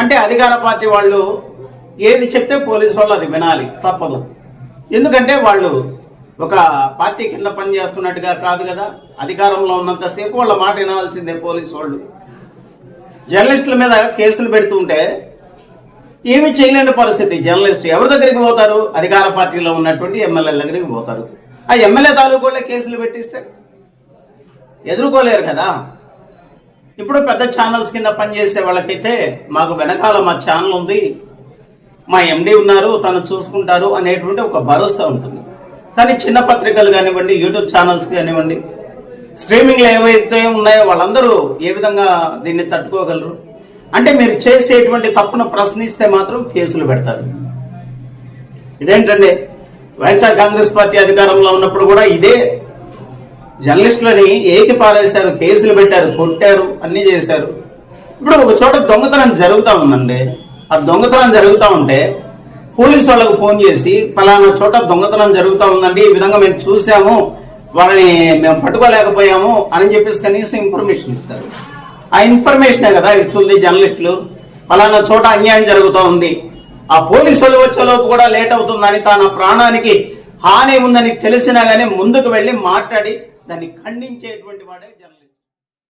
అంటే అధికార పార్టీ వాళ్ళు ఏది చెప్తే పోలీసు వాళ్ళు అది వినాలి తప్పదు. ఎందుకంటే వాళ్ళు ఒక పార్టీ కింద పని చేస్తున్నట్టుగా కాదు కదా అధికారంలో ఉన్నంతసేపు వాళ్ళ మాట వినాల్సిందే పోలీసు వాళ్ళు. జర్నలిస్టుల మీద కేసులు పెడుతుంటే ఏమి చేయలేని పరిస్థితి. జర్నలిస్ట్ ఎవరి దగ్గరికి పోతారు? అధికార పార్టీలో ఉన్నటువంటి ఎమ్మెల్యేల దగ్గరికి పోతారు. ఆ ఎమ్మెల్యే తాలూకు కేసులు పెట్టిస్తే ఎదుర్కోలేరు కదా. ఇప్పుడు పెద్ద ఛానల్స్ కింద పనిచేసే వాళ్ళకైతే మాకు వెనకాల మా ఛానల్ ఉంది. మా ఎండి ఉన్నారు తను చూసుకుంటారు అనేటువంటి ఒక భరోసా ఉంటుంది. కానీ చిన్న పత్రికలు కానివ్వండి యూట్యూబ్ ఛానల్స్ కానివ్వండి స్ట్రీమింగ్లు ఏవైతే ఉన్నాయో వాళ్ళందరూ ఏ విధంగా దీన్ని తట్టుకోగలరు? అంటే మీరు చేసేటువంటి తప్పును ప్రశ్నిస్తే మాత్రం కేసులు పెడతారు. ఇదేంటండి? వైఎస్ఆర్ కాంగ్రెస్ పార్టీ అధికారంలో ఉన్నప్పుడు కూడా ఇదే జర్నలిస్టులని ఏకి పారేశారు కేసులు పెట్టారు కొట్టారు అన్ని చేశారు. ఇప్పుడు ఒక చోట దొంగతనం జరుగుతూ ఉందండి. ఆ దొంగతనం జరుగుతూ ఉంటే పోలీసు వాళ్ళకు ఫోన్ చేసి ఫలానా చోట దొంగతనం జరుగుతూ ఉందండి ఈ విధంగా మేము చూసాము వాళ్ళని మేము పట్టుకోలేకపోయాము అని చెప్పేసి కనీసం ఇన్ఫర్మేషన్ ఇస్తారు. ఆ ఇన్ఫర్మేషనే కదా ఇస్తుంది జర్నలిస్టులు. ఫలానా చోట అన్యాయం జరుగుతూ ఉంది. ఆ పోలీసు వాళ్ళు వచ్చేలోపు కూడా లేట్ అవుతుందని తన ప్రాణానికి హాని ఉందని తెలిసినా కానీ ముందుకు వెళ్ళి మాట్లాడి దాన్ని ఖండించేటువంటి వాడే జర్నలిస్ట్.